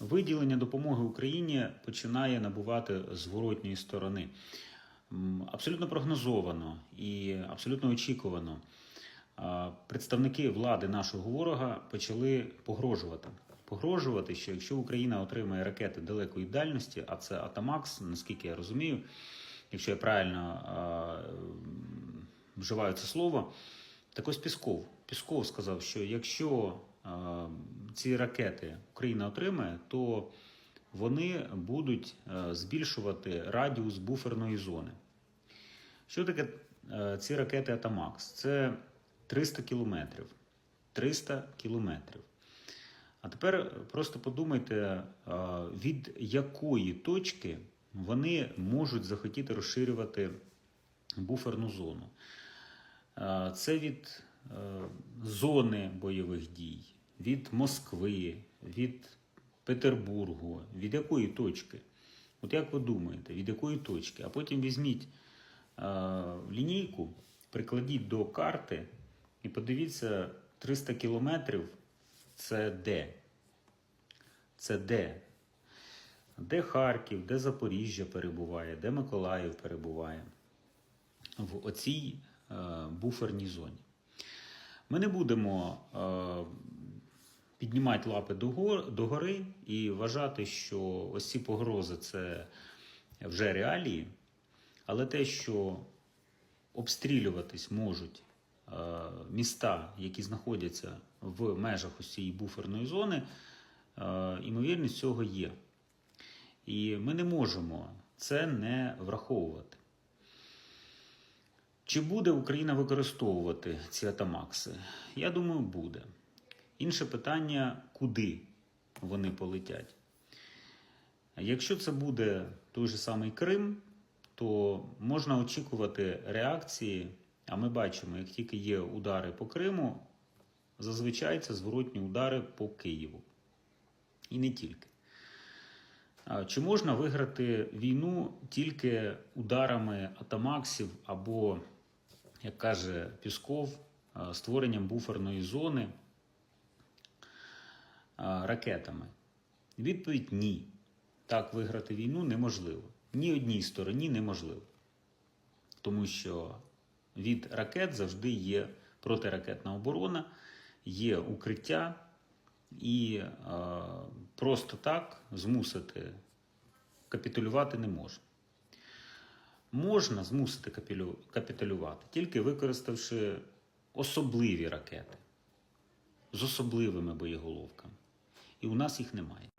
Виділення допомоги Україні починає набувати зворотньої сторони. Абсолютно прогнозовано і абсолютно очікувано. Представники влади нашого ворога почали погрожувати. Погрожувати, що якщо Україна отримає ракети далекої дальності, а це Атамакс, наскільки я розумію, якщо я правильно вживаю це слово, так ось Пісков. Пісков сказав, що якщо ці ракети Україна отримає, то вони будуть е, збільшувати радіус буферної зони. Що таке е, ці ракети Атамакс? Це 300 кілометрів. 300 кілометрів. А тепер просто подумайте, е, від якої точки вони можуть захотіти розширювати буферну зону. Це від зони бойових дій, від Москви, від Петербургу, від якої точки? От як ви думаєте, від якої точки? А потім візьміть е, лінійку, прикладіть до карти і подивіться 300 кілометрів це де? Це де? Де Харків, де Запоріжжя перебуває, де Миколаїв перебуває в оцій е, буферній зоні. Ми не будемо е, піднімати лапи догор- догори і вважати, що ось ці погрози це вже реалії, але те, що обстрілюватись можуть е, міста, які знаходяться в межах ось цієї буферної зони, е, імовірність цього є. І ми не можемо це не враховувати. Чи буде Україна використовувати ці атамакси? Я думаю, буде. Інше питання, куди вони полетять. Якщо це буде той же самий Крим, то можна очікувати реакції. А ми бачимо, як тільки є удари по Криму, зазвичай це зворотні удари по Києву. І не тільки. Чи можна виграти війну тільки ударами атамаксів або, як каже Пісков, створенням буферної зони ракетами? Відповідь ні. Так виграти війну неможливо. Ні одній стороні неможливо. Тому що від ракет завжди є протиракетна оборона, є укриття, і е, просто так змусити капітулювати не можна. Можна змусити капітулювати, тільки використавши особливі ракети з особливими боєголовками. І у нас їх немає.